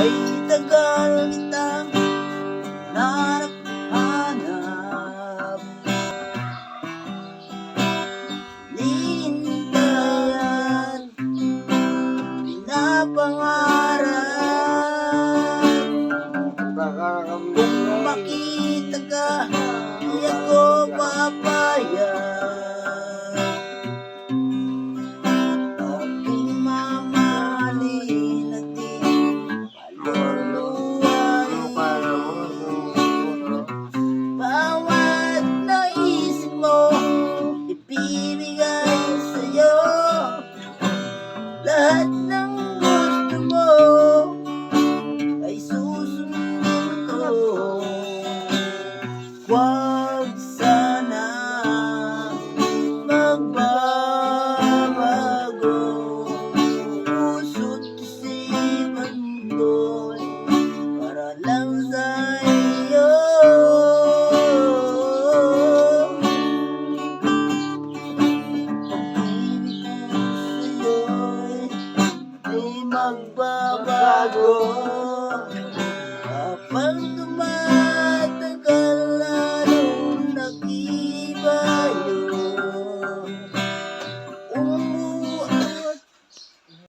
Ay tagal kitang hanap-hanap Nihintayan Pinapangarap Lahat ng gusto mo Ay susundin ko. Huwag magbabago